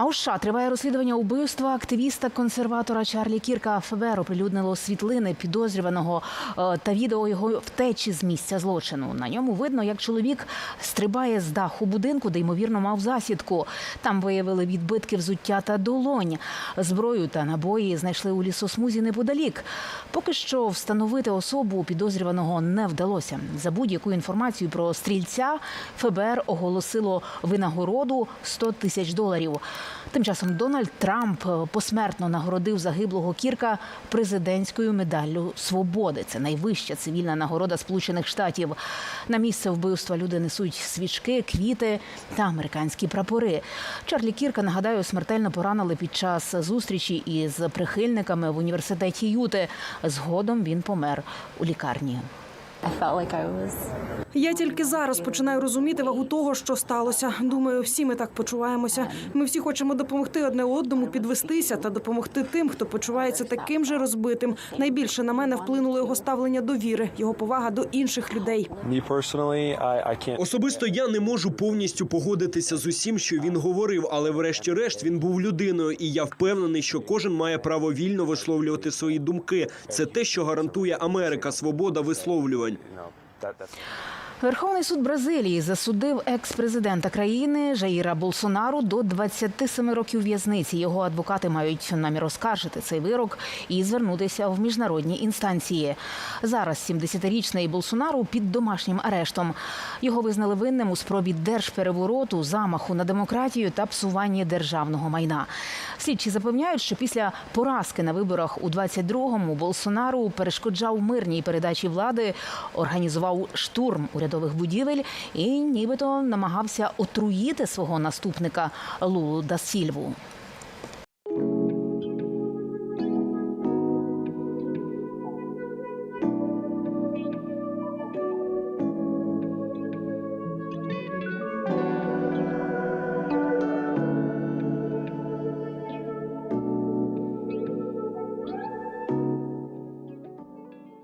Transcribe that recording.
А у США триває розслідування убивства активіста-консерватора Чарлі Кірка. ФБР оприлюднило світлини підозрюваного е, та відео його втечі з місця злочину. На ньому видно, як чоловік стрибає з даху будинку, де ймовірно мав засідку. Там виявили відбитки взуття та долонь. Зброю та набої знайшли у лісосмузі неподалік. Поки що встановити особу підозрюваного не вдалося. За будь-яку інформацію про стрільця ФБР оголосило винагороду 100 тисяч доларів. Тим часом Дональд Трамп е, посмертно нагородив загиблого Кірка президентською медаллю свободи. Це найвища цивільна нагорода Сполучених Штатів. На місце вбивства люди несуть свічки, квіти та американські прапори. Чарлі Кірка нагадаю смертельно поранили під час зустрічі із прихильниками в університеті Юти. Згодом він помер у лікарні. I felt like I was Я тільки зараз починаю розуміти вагу того, що сталося. Думаю, всі ми так почуваємося. Ми всі хочемо допомогти одне одному підвестися та допомогти тим, хто почувається таким же розбитим. Найбільше на мене вплинуло його ставлення до віри, його повага до інших людей. Me personally, I, I can't. Особисто я не можу повністю погодитися з усім, що він говорив, але врешті-решт він був людиною, і я впевнений, що кожен має право вільно висловлювати свої думки. Це те, що гарантує Америка, свобода висловлювань. You No. Верховний суд Бразилії засудив екс-президента країни Жаїра Болсонару до 27 років в'язниці. Його адвокати мають намір оскаржити цей вирок і звернутися в міжнародні інстанції. Зараз 70-річний Болсонару під домашнім арештом. Його визнали винним у спробі держперевороту, замаху на демократію та псуванні державного майна. Слідчі запевняють, що після поразки на виборах у 22-му Болсонару перешкоджав мирній передачі влади, організував штурм урядових будівель і нібито намагався отруїти свого наступника Лулу да Сільву.